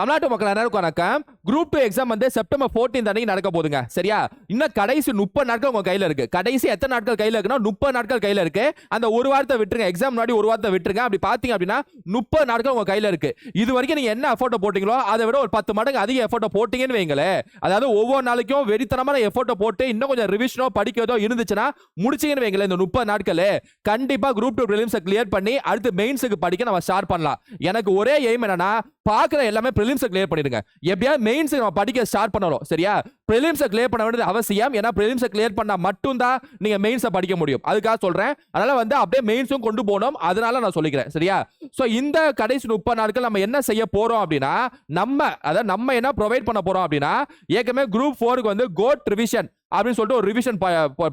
தமிழ்நாட்டு மக்கள் எல்லாருக்கும் வணக்கம் குரூப் டூ எக்ஸாம் வந்து செப்டம்பர் 14 அன்னைக்கு நடக்க போதுங்க சரியா? இன்னும் கடைசி முப்பது நாட்கள் உங்க கையில இருக்கு. கடைசி எத்தனை நாட்கள் கையில இருக்குன்னா முப்பது நாட்கள் கையில இருக்கு. அந்த ஒரு வாரத்தை விட்டுருங்க. எக்ஸாம் முன்னாடி ஒரு வாரத்தை விட்டுருங்க. அப்படி பாத்தீங்க அப்படின்னா முப்பது நாட்கள் உங்க கையில இருக்கு. இது வரைக்கும் நீங்க என்ன எஃபோர்ட்டை போட்டீங்களோ அதை விட ஒரு பத்து மடங்கு அதிக எஃபோர்ட்டை போட்டீங்கன்னு வைங்களேன். அதாவது ஒவ்வொரு நாளைக்கும் வெறித்தனமான எஃபோர்ட்டை போட்டு இன்னும் கொஞ்சம் ரிவிஷனோ படிக்கிறதோ இருந்துச்சுன்னா முடிச்சீங்கன்னு வைங்களேன் இந்த முப்பது நாட்கள். கண்டிப்பா குரூப் டூ ப்ரிலிம்ஸை கிளியர் பண்ணி அடுத்து மெயின்ஸுக்கு படிக்க நம்ம ஸ்டார்ட் பண்ணலாம். எனக்கு ஒரே எய்ம் என்னன்னா பார்க்குற எல்லாமே ப்ரிலிம்ஸை கிளியர் பண்ணிடுங்க. எப்படியாவது மெயின்ஸ் நம்ம படிக்க ஸ்டார்ட் பண்ணணும் சரியா? ப்ரிலிம்ஸை கிளியர் பண்ண வேண்டியது அவசியம். ஏன்னா ப்ரிலிம்ஸை கிளியர் பண்ணால் மட்டும்தான் நீங்கள் மெயின்ஸை படிக்க முடியும். அதுக்காக சொல்கிறேன் அதனால் வந்து அப்படியே மெயின்ஸும் கொண்டு போகணும். அதனால நான் சொல்லிக்கிறேன் சரியா? ஸோ இந்த கடைசி முப்பது நாட்கள் நம்ம என்ன செய்ய போகிறோம் அப்படின்னா நம்ம அதாவது நம்ம என்ன ப்ரொவைட் பண்ண போகிறோம் அப்படின்னா ஏற்கனவே குரூப் ஃபோருக்கு வந்து கோட் ரிவிஷன் அப்படின்னு சொல்லிட்டு ஒரு ரிவிஷன்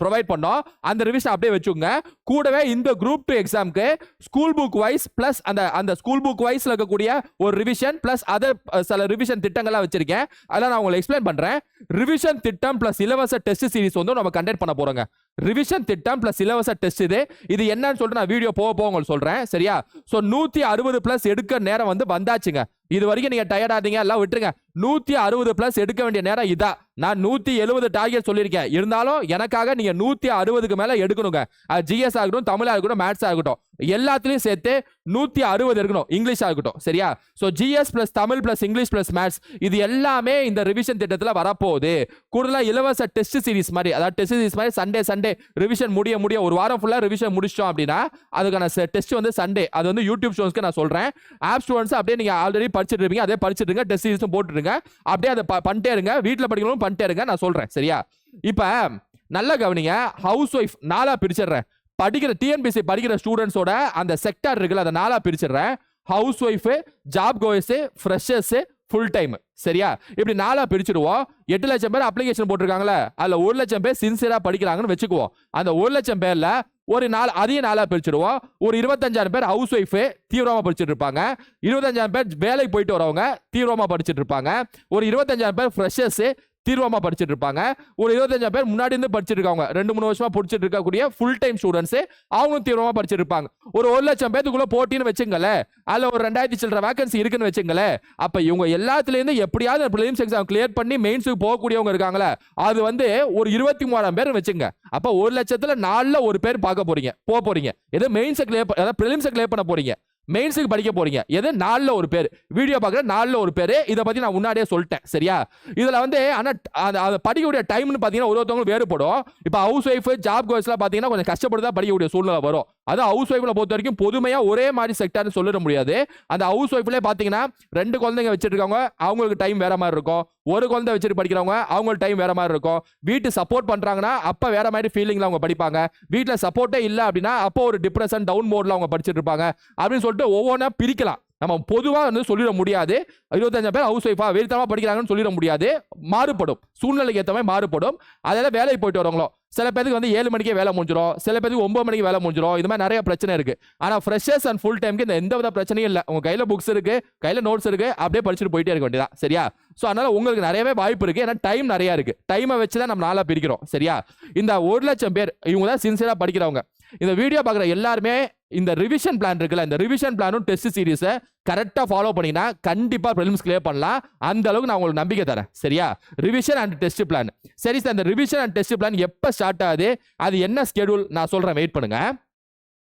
ப்ரொவைட் பண்ணோம். அந்த ரிவிஷன் அப்படியே வச்சுக்கோங்க. கூடவே இந்த குரூப் டூ எக்ஸாம்க்கு ஸ்கூல் புக் வைஸ் பிளஸ் அந்த அந்த ஸ்கூல் புக் வைஸில் இருக்கக்கூடிய ஒரு ரிவிஷன் பிளஸ் அதர் சில ரிவிஷன் திட்டங்கள்லாம் வச்சிருக்கேன். அதெல்லாம் நான் உங்களுக்கு எக்ஸ்பிளைன் பண்ணுறேன் ரிவிஷன் திட்டம் பிளஸ் இலவச டெஸ்ட் சீரிஸ் வந்து நம்ம கண்டக்ட் பண்ண போகிறோங்க ரிவிஷன் திட்டம் பிளஸ் இலவச டெஸ்ட் இது. இது என்னன்னு சொல்லிட்டு நான் வீடியோ போக போக உங்களுக்கு சொல்றேன். சரியா? ஸோ நூத்தி அறுபது பிளஸ் எடுக்க நேரம் வந்து வந்தாச்சுங்க. இது வரைக்கும் நீங்க டயர்ட் ஆதீங்க எல்லாம் விட்டுருங்க. நூற்றி அறுபது பிளஸ் எடுக்க வேண்டிய நேரம் இதா. நான் நூத்தி எழுபது டார்கெட் சொல்லியிருக்கேன். இருந்தாலும் எனக்காக நீங்க நூற்றி அறுபதுக்கு மேலே எடுக்கணுங்க. அது ஜிஎஸ் ஆகட்டும் தமிழாக இருக்கட்டும் மேத்ஸ் ஆகட்டும். எல்லாத்துலேயும் சேர்த்து நூற்றி அறுபது இருக்கணும் இங்கிலீஷாக இருக்கட்டும் சரியா? So GS plus Tamil plus English plus maths இது எல்லாமே இந்த ரிவிஷன் திட்டத்தில் வரப்போகுது. கூடுதலாக இலவச டெஸ்ட் சீரிஸ் மாதிரி அதாவது டெஸ்ட் சீரிஸ் மாதிரி சண்டே சண்டே ரிவிஷன் முடிய முடிய ஒரு வாரம் ஃபுல்லாக ரிவிஷன் முடிச்சிட்டோம் அப்படின்னா அதுக்கான டெஸ்ட் வந்து சண்டே அது வந்து யூடியூப் ஷோஸ்க்கு நான் சொல்கிறேன் ஆப் ஸ்டூடெண்ட்ஸ் அப்படியே நீங்கள் ஆல்ரெடி படிச்சுட்டு இருப்பீங்க. அதே படிச்சுட்டு டெஸ்ட் சீரிஸும் போட்டுருங்க. அப்படியே அதை பண்ணிட்டே இருங்க. வீட்டில் படிக்கணும் பண்ணிட்டே இருங்க. நான் சொல்றேன். சரியா? இப்போ நல்லா கவனிங்க. ஹவுஸ் ஒய்ஃப் நாளா பிரிச்சிடுறேன். படிக்கிற டிஎன்பிசி படிக்கிற ஸ்டூடெண்ட்ஸோட அந்த செக்டார் இருக்குல்ல அதை நாளா பிரிச்சிடுறேன். Housewife job goers freshers full time சரியா? இப்படி நாளாக பிரிச்சிடுவோம். எட்டு லட்சம் பேர் அப்ளிகேஷன் போட்டிருக்காங்களே அதில் ஒரு லட்சம் பேர் சின்சியராக படிக்கிறாங்கன்னு வச்சுக்குவோம். அந்த ஒரு லட்சம் பேரில் ஒரு நாள் அதையும் நாளாக பிரிச்சிடுவோம். ஒரு இருபத்தஞ்சாயிரம் பேர் ஹவுஸ் ஒய்ஃபு தீவிரமாக படிச்சுட்டு இருப்பாங்க. இருபத்தஞ்சாயிரம் பேர் வேலைக்கு போயிட்டு வரவங்க தீவிரமாக படிச்சுட்டு இருப்பாங்க. ஒரு இருபத்தஞ்சாயிரம் பேர் ஃப்ரெஷர்ஸு தீர்வமாக படிச்சுட்டு இருப்பாங்க ஒரு இருபத்தஞ்சாயிரம் பேர் முன்னாடி இருந்து படிச்சுட்டு இருக்காங்க ரெண்டு மூணு வருஷமா படிச்சுட்டு இருக்கக்கூடிய ஃபுல் டைம் ஸ்டூடெண்ட்ஸ் அவங்களும் தீவிரமா படிச்சுட்டு இருப்பாங்க ஒரு ஒரு லட்சம் பேத்துக்குள்ள போட்டின்னு வச்சுங்களேன். அதுல ஒரு ரெண்டாயிரத்தி சில்லற வேகன்சி இருக்குன்னு வச்சுங்களேன். அப்ப இவங்க எல்லாத்துலேருந்து எப்படியாவது ப்ரிலிம்ஸ் எக்ஸாம் கிளியர் பண்ணி மெயின்ஸுக்கு போகக்கூடியவங்க இருக்காங்களே அது வந்து ஒரு இருபத்தி மூணாம் பேர் வச்சுங்க. அப்ப ஒரு லட்சத்துல நாலுல ஒரு பேர் பார்க்க போறீங்க போக போறீங்க. ஏதோ மெயின்ஸை கிளியர் அதாவது ப்ரிலிம்ஸை கிளியர் பண்ண போறீங்க. மெயின்ஸுக்கு படிக்க போறீங்க. எது? நாலில் ஒரு பேர். வீடியோ பார்க்குற நாலில் ஒரு பேர். இதை பற்றி நான் முன்னாடியே சொல்லிட்டேன். சரியா? இதில் வந்து ஆனால் அதை படிக்கக்கூடிய டைம்னு பார்த்தீங்கன்னா ஒரு ஒருத்தவங்களும் வேறுபடும். இப்போ ஹவுஸ் ஒய்ஃப் ஜாப் கோர்ஸ்லாம் பார்த்தீங்கன்னா கொஞ்சம் கஷ்டப்பட்டு தான் படிக்கக்கூடிய சூழ்நிலை வரும். அது ஹவுஸ் ஒய்ஃபில் பொறுத்த வரைக்கும் பொதுமையாக ஒரே மாதிரி செக்டர்னு சொல்லிட முடியாது. அந்த ஹவுஸ் ஒய்ஃப்லேயே பார்த்தீங்கன்னா ரெண்டு குழந்தைங்க வச்சுருக்கவங்க அவங்களுக்கு டைம் வேற மாதிரி இருக்கும். ஒரு குழந்தை வச்சுட்டு படிக்கிறவங்க அவங்களுக்கு டைம் வேற மாதிரி இருக்கும். வீட்டு சப்போர்ட் பண்ணுறாங்கன்னா அப்போ வேற மாதிரி ஃபீலிங்கில் அவங்க படிப்பாங்க. வீட்டில் சப்போர்ட்டே இல்லை அப்படின்னா அப்போ ஒரு டிப்ரெஷன் டவுன் மோடில் அவங்க படிச்சுட்டு இருப்பாங்க. அப்படின்னு சொல்லிட்டு ஒவ்வொன்றா பிரிக்கலாம். நம்ம பொதுவாக வந்து சொல்லிட முடியாது. இருபத்தஞ்சு பேர் ஹவுஸ் ஒய்ஃபாக வெறித்தனமாக படிக்கிறாங்கன்னு சொல்லிட முடியாது. மாறுபடும். சூழ்நிலைக்கு ஏற்ற மாதிரி மாறுபடும். அதெல்லாம் வேலைக்கு போயிட்டு வரவங்களோ. சில பேருக்கு வந்து ஏழு மணிக்கே வேலை முடிஞ்சிடும் சில பேருக்கு ஒன்பது மணிக்கு வேலை முடிஞ்சிடும் இது மாதிரி நிறைய பிரச்சனை இருக்கு. ஆனால் ஃப்ரெஷர்ஸ் அண்ட் ஃபுல் டைமுக்கு இந்த எந்த வித பிரச்சனையும் இல்லை. உங்கள் கையில் புக்ஸ் இருக்கு கையில் நோட்ஸ் இருக்கு அப்படியே படிச்சுட்டு போயிட்டே இருக்க வேண்டியதா சரியா? ஸோ அதனால உங்களுக்கு நிறையவே வாய்ப்பு இருக்கு. ஏன்னா டைம் நிறைய இருக்கு. டைமை வச்சு தான் நம்ம நாளாக பிரிக்கிறோம். சரியா? இந்த ஒரு லட்சம் பேர் இவங்க தான் சின்சியராக படிக்கிறவங்க. இந்த வீடியோ பார்க்குற எல்லாருமே இந்த ரிவிஷன் பிளான் இருக்குல்ல இந்த ரிவிஷன் பிளானும் டெஸ்ட் சீரிஸை கரெக்டாக ஃபாலோ பண்ணிங்கன்னா கண்டிப்பாக ப்ரிலிம்ஸ் கிளியர் பண்ணலாம். அந்த அளவுக்கு நான் உங்களுக்கு நம்பிக்கை தரேன். சரியா? ரிவிஷன் அண்ட் டெஸ்ட் பிளான் சரி சார் இந்த ரிவிஷன் அண்ட் டெஸ்ட் பிளான் எப்போ ஸ்டார்ட் ஆகுது? அது என்ன ஸ்கெடியூல் நான் சொல்கிறேன் வெயிட் பண்ணுங்கள்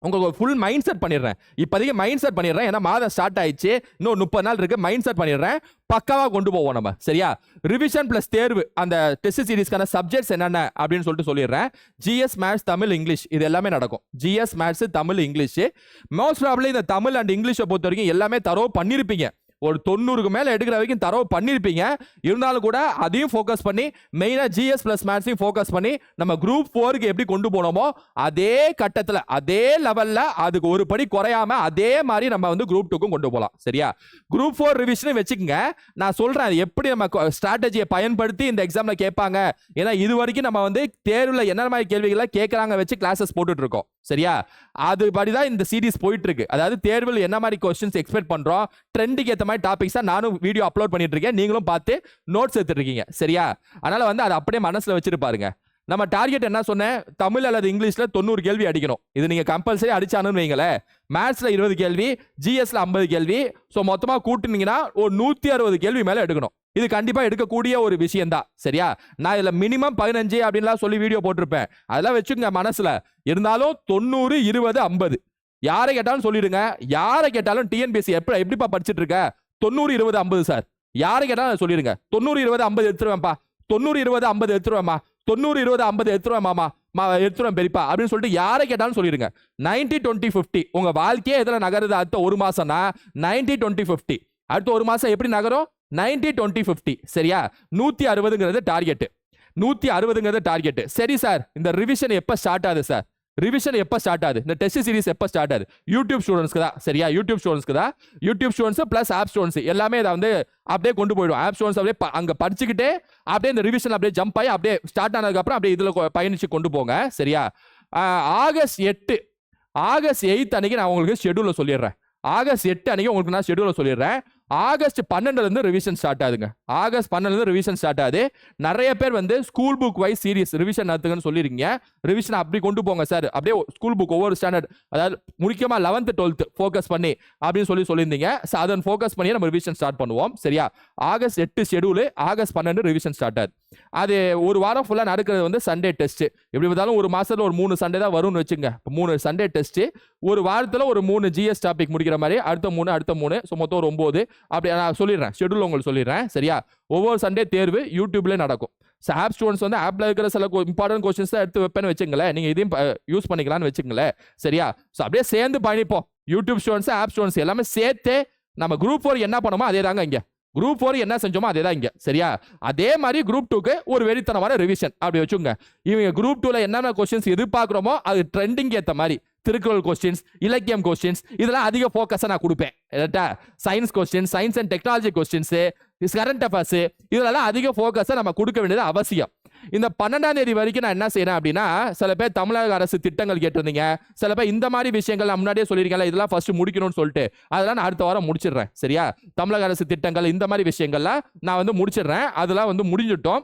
உங்களுக்கு ஒரு ஃபுல் மைண்ட் செட் பண்ணிடுறேன். இப்போதைக்கு மைண்ட் செட் பண்ணிடுறேன். ஏன்னா மாதம் ஸ்டார்ட் ஆயிடுச்சு. இன்னும் முப்பது நாள் இருக்கு. மைண்ட் செட் பண்ணிடுறேன். பக்காவாக கொண்டு போவோம் நம்ம. சரியா? ரிவிஷன் ப்ளஸ் தேர்வு. அந்த டெஸ்ட் சீரிஸ்க்கான சப்ஜெக்ட்ஸ் என்னென்ன அப்படின்னு சொல்லிட்டு சொல்லிடுறேன். ஜிஎஸ் மேத்ஸ் தமிழ் இங்கிலீஷ் இது எல்லாமே நடக்கும். GS maths Tamil English most problem இந்த தமிழ் அண்ட் இங்கிலீஷை பொறுத்த வரைக்கும் எல்லாமே தரவு பண்ணியிருப்பீங்க. ஒரு தொண்ணூறுக்கு மேலே எடுக்கிற வரைக்கும் தரவு பண்ணியிருப்பீங்க இருந்தாலும் கூட அதையும் ஃபோக்கஸ் பண்ணி மெயினாக ஜிஎஸ் ப்ளஸ் மேத்ஸையும் ஃபோக்கஸ் பண்ணி நம்ம குரூப் ஃபோருக்கு எப்படி கொண்டு போனோமோ அதே கட்டத்தில் அதே லெவலில் அதுக்கு ஒரு படி குறையாம அதே மாதிரி நம்ம வந்து குரூப் டூக்கும் கொண்டு போகலாம் சரியா? குரூப் ஃபோர் ரிவிஷனும் வச்சுக்கோங்க. நான் சொல்கிறேன் அது எப்படி நம்ம ஸ்ட்ராட்டஜியை பயன்படுத்தி இந்த எக்ஸாமில் கேட்பாங்க. ஏன்னா இது வரைக்கும் நம்ம வந்து தேர்வில் என்ன மாதிரி கேள்விகளை கேட்குறாங்க வச்சு கிளாஸஸ் போட்டுட்ருக்கோம் சரியா? அதுபடி தான் இந்த சீரிஸ் போயிட்டு இருக்கு அதாவது தேர்வில் என்ன மாதிரி கொஸ்டின்ஸ் எக்ஸ்பெக்ட் பண்றோம் ட்ரெண்டுக்கு ஏற்ற மாதிரி டாபிக்ஸ் தான் நானும் வீடியோ அப்லோட் பண்ணிட்டு இருக்கேன் நீங்களும் பார்த்து நோட்ஸ் எடுத்துட்டு இருக்கீங்க சரியா? அதனால வந்து அதை அப்படியே மனசுல வச்சுட்டு பாருங்க. நம்ம டார்கெட் என்ன சொன்னேன்? தமிழ் அல்லது இங்கிலீஷில் தொண்ணூறு கேள்வி அடிக்கணும். இது நீங்கள் கம்பல்சரி அடிச்சானுன்னு வைங்களேன் மேத்ஸில் இருபது கேள்வி ஜிஎஸ்ல ஐம்பது கேள்வி. ஸோ மொத்தமாக கூட்டுனீங்கன்னா ஒரு நூற்றி அறுபது கேள்வி மேலே எடுக்கணும். இது கண்டிப்பா எடுக்கக்கூடிய ஒரு விஷயம் தான் சரியா? நான் இதுல மினிமம் பதினஞ்சு அப்படின்லாம் சொல்லி வீடியோ போட்டிருப்பேன். அதெல்லாம் வச்சுக்கோங்க மனசுல. இருந்தாலும் தொண்ணூறு இருபது ஐம்பது. யாரை கேட்டாலும் சொல்லிடுங்க. யாரை கேட்டாலும் டிஎன்பிஎஸ்சி எப்படி எப்படிப்பா படிச்சிட்டு இருக்க தொண்ணூறு இருபது ஐம்பது சார். யாரை கேட்டாலும் சொல்லிடுங்க. தொண்ணூறு இருபது ஐம்பது எடுத்துருவேன்ப்பா. தொண்ணூறு இருபது ஐம்பது எடுத்துருவேம்மா தொண்ணூறு இருபது ஐம்பது எடுத்துருவேன் மாமா மா எடுத்துருவேன் பெரியப்பா அப்படின்னு சொல்லிட்டு யாரை கேட்டாலும் சொல்லிடுங்க. Ninety twenty fifty. உங்க வாழ்க்கையே எதில் நகருது அடுத்த ஒரு மாசம்னா நைன்டி டுவெண்ட்டி ஃபிஃப்டி. அடுத்த ஒரு மாசம் எப்படி நகரும்? Ninety twenty fifty. சரியா? நூற்றி அறுபதுங்கிறது டார்கெட்டு. நூற்றி அறுபதுங்கிறது டார்கெட்டு. சரி சார் இந்த ரிவிஷன் எப்போ ஸ்டார்ட் ஆகுது சார்? ரிவிஷன் எப்போ ஸ்டார்ட் ஆகுது? இந்த டெஸ்ட் சீரிஸ் எப்போ ஸ்டார்ட் ஆகுது? யூடியூப் ஸ்டூடெண்ட்ஸ்க்கு தான். சரியா? யூடியூப் ஸ்டூடெண்ட்ஸ்க்கு தான். YouTube students plus app students எல்லாமே இதை வந்து அப்படியே கொண்டு போயிடும். ஆப் ஸ்டூடெண்ட்ஸ் அப்படியே அங்கே படிச்சுக்கிட்டே அப்படியே இந்த ரிவிஷன் அப்படியே ஜம்ப் ஆகி அப்படியே ஸ்டார்ட் ஆனதுக்கப்புறம் அப்படியே இதில் பயணிச்சு கொண்டு போங்க. சரியா? ஆகஸ்ட் எட்டு. ஆகஸ்ட் எயித் அன்னைக்கு நான் உங்களுக்கு ஷெடியூலில் சொல்லிடுறேன். ஆகஸ்ட் எட்டு அன்னைக்கு உங்களுக்கு நான் ஷெடியூலில் சொல்லிடுறேன். ஆகஸ்ட் பன்னெண்டுலேருந்து ரிவிஷன் ஸ்டார்ட் ஆகுதுங்க. ஆகஸ்ட் பன்னெண்டுலேருந்து ரிவிஷன் ஸ்டார்ட் ஆகுது. நிறைய பேர் வந்து school book wise serious revision நடத்துங்கன்னு சொல்லியிருக்கீங்க. ரிவிஷன் அப்படி கொண்டு போங்க சார் அப்படியே ஸ்கூல் புக் ஒவ்வொரு ஸ்டாண்டர்ட் அதாவது முக்கியமாக லெவன்த்து டுவெல்த்து ஃபோக்கஸ் பண்ணி அப்படின்னு சொல்லி சொல்லியிருந்தீங்க. ஸோ அதன் ஃபோக்கஸ் பண்ணி நம்ம ரிவிஷன் ஸ்டார்ட் பண்ணுவோம். சரியா? ஆகஸ்ட் எட்டு ஷெடியூலு ஆகஸ்ட் பன்னெண்டு ரிவிஷன் ஸ்டார்ட் ஆகுது. அது ஒரு வாரம் ஃபுல்லாக நடக்கிறது வந்து சண்டே டெஸ்ட் எப்படி பார்த்தாலும் ஒரு மாதத்தில் ஒரு மூணு சண்டே தான் வரும்னு வச்சுங்க இப்போ மூணு சண்டே டெஸ்ட்டு ஒரு வாரத்தில் ஒரு மூணு ஜிஎஸ் டாபிக் முடிக்கிற மாதிரி அடுத்த மூணு அடுத்த மூணு. ஸோ மொத்தம் ஒரு ஒம்பது. அப்படி நான் சொல்லிடுறேன். ஷெடியூல் உங்களுக்கு சொல்லிடுறேன். சரியா? ஒவ்வொரு சண்டே தேர்வு யூடியூப்ல நடக்கும். ஸோ ஆப் ஸ்டூடெண்ட்ஸ் வந்து ஆப்பில் இருக்கிற சில இம்பார்ட்டன்ட் கொஸ்டின்ஸ் தான் எடுத்து வைப்பேன்னு வச்சுங்களேன் நீங்கள் இதையும் யூஸ் பண்ணிக்கலாம்னு வச்சுங்களேன் சரியா? ஸோ அப்படியே சேர்ந்து பயணிப்போம். யூடியூப் ஸ்டூடெண்ட்ஸ் ஆப் ஸ்டூடெண்ட்ஸ் எல்லாமே சேர்த்து நம்ம குரூப் ஃபோர் என்ன பண்ணோமோ அதே தாங்க இங்கே. குரூப் ஃபோர் என்ன செஞ்சோமோ அதே தான் இங்கே. சரியா? அதே மாதிரி குரூப் டூக்கு ஒரு வெறித்தனமான ரிவிஷன் அப்படி வச்சுங்க இவங்க குரூப் டூவில் என்னென்ன கொஸ்டின்ஸ் எதிர்பார்க்குறோமோ அது ட்ரெண்டிங் ஏற்ற மாதிரி. திருக்குறள் கொஸ்டின்ஸ் இலக்கியம் கொஸ்டின்ஸ் இதெல்லாம் அதிக ஃபோக்கஸாக நான் கொடுப்பேன். கரெக்டா science question science and technology questions current affairs இதெல்லாம் அதிக ஃபோக்கஸை நம்ம கொடுக்க வேண்டியது அவசியம். இந்த பன்னெண்டாம் தேதி வரைக்கும் நான் என்ன செய்யறேன் அப்படின்னா சில பேர் தமிழக அரசு திட்டங்கள் கேட்டிருந்தீங்க. சில பேர் இந்த மாதிரி விஷயங்கள் நான் முன்னாடியே சொல்லியிருக்கேன்ல இதெல்லாம் ஃபர்ஸ்ட் முடிக்கணும்னு சொல்லிட்டு அதெல்லாம் நான் அடுத்த வாரம் முடிச்சிடுறேன். சரியா? தமிழக அரசு திட்டங்கள் இந்த மாதிரி விஷயங்கள்லாம் நான் வந்து முடிச்சிடுறேன். அதெல்லாம் வந்து முடிஞ்சிட்டோம்.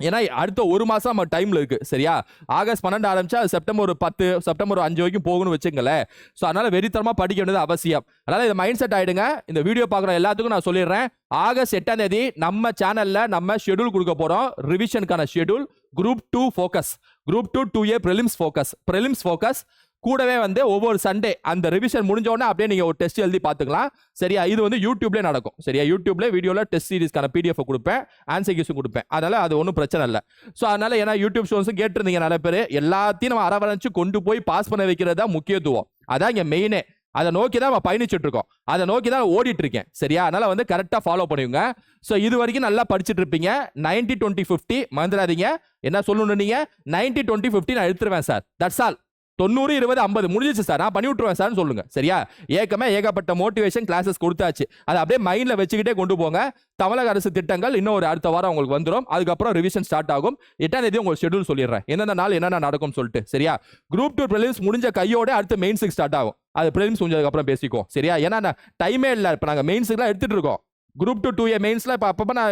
ஏன்னா அடுத்த ஒரு மாசம் நம்ம டைம்ல இருக்கு. சரியா? ஆகஸ்ட் பன்னெண்டு ஆரம்பிச்சா அது செப்டம்பர் ஒரு பத்து செப்டம்பர் ஒரு அஞ்சு வரைக்கும் போகணும்னு வச்சுங்களேன் ஸோ அதனால வெறித்தனமா படிக்க வேண்டியது அவசியம். அதனால இது மைண்ட் செட் ஆயிடுங்க. இந்த வீடியோ பார்க்குற எல்லாத்துக்கும் நான் சொல்லிடுறேன். ஆகஸ்ட் எட்டாம் தேதி நம்ம சேனல்ல நம்ம ஷெடியூல் கொடுக்க போறோம். ரிவிஷனுக்கான schedule group two focus group two two A prelims focus prelims focus கூடவே வந்து ஒவ்வொரு சண்டே அந்த ரிவிஷன் முடிஞ்சோடனே அப்படியே நீங்கள் ஒரு டெஸ்ட் எழுதி பார்த்துக்கலாம். சரியா? இது வந்து யூடியூப்லேயே நடக்கும். சரியா? யூடியூப்ல வீடியோவில் டெஸ்ட் சீரிஸ்க்கான பிடிஎஃப் கொடுப்பேன். ஆன்சர் கியூஸும் கொடுப்பேன். அதனால் அது ஒன்றும் பிரச்சனை இல்லை. ஸோ அதனால் ஏன்னா யூடியூப் ஷோஸும் கேட்டிருந்தீங்க நிறைய பேர். எல்லாத்தையும் நம்ம அரவணைச்சு கொண்டு போய் பாஸ் பண்ண வைக்கிறது தான் முக்கியத்துவம். அதான் இங்கே மெயினே அதை நோக்கி தான் நம்ம பயணிச்சுட்டு இருக்கோம். அதை நோக்கி தான் ஓடிட்டு இருக்கேன். சரியா? அதனால வந்து கரெக்டாக ஃபாலோ பண்ணுவீங்க ஸோ இது வரைக்கும் நல்லா படிச்சுட்டு இருப்பீங்க. நைன்டி டுவெண்ட்டி ஃபிஃப்டி மறந்துடாதீங்க. என்ன சொல்லணும் நீங்கள் நைன்டி டுவெண்ட்டி ஃபிஃப்டி நான் எடுத்துருவேன் சார் தட்ஸ் ஆல் தொண்ணூறு இருபது ஐம்பது முடிஞ்சிச்சு சார் நான் பண்ணி விட்டுருவேன் சார்னு சொல்லுங்க. சரியா? ஏக்கமே ஏகப்பட்ட மோட்டிவேஷன் கிளாஸஸ் கொடுத்தாச்சு. அதை அப்படியே மைண்ட்ல வச்சுக்கிட்டே கொண்டு போங்க. தமிழக அரசு திட்டங்கள் இன்னும் ஒரு அடுத்த வாரம் உங்களுக்கு வந்துடும் அதுக்கப்புறம் ரிவிஷன் ஸ்டார்ட் ஆகும். எட்டாம் தேதி உங்களுக்கு ஷெடியூல் சொல்லிடுறேன். எந்தெந்த நாள் என்னென்ன நடக்கும்னு சொல்லிட்டு. சரியா? குரூப் டூ ப்ரிலிம்ஸ் முடிஞ்ச கையோட அடுத்து மெயின்ஸுக்கு ஸ்டார்ட் ஆகும். அது ப்ரிலிம்ஸ் முடிஞ்சதுக்கப்புறம் பேசிக்கும் சரியா? ஏன்னா நான் டைமே இல்லை. இப்போ நாங்கள் மெயின்ஸுக்குலாம் எடுத்துட்டு இருக்கோம். குரூப் டூ டூ ஏ மெயின்ஸ்லாம் இப்போ அப்பப்போ நான்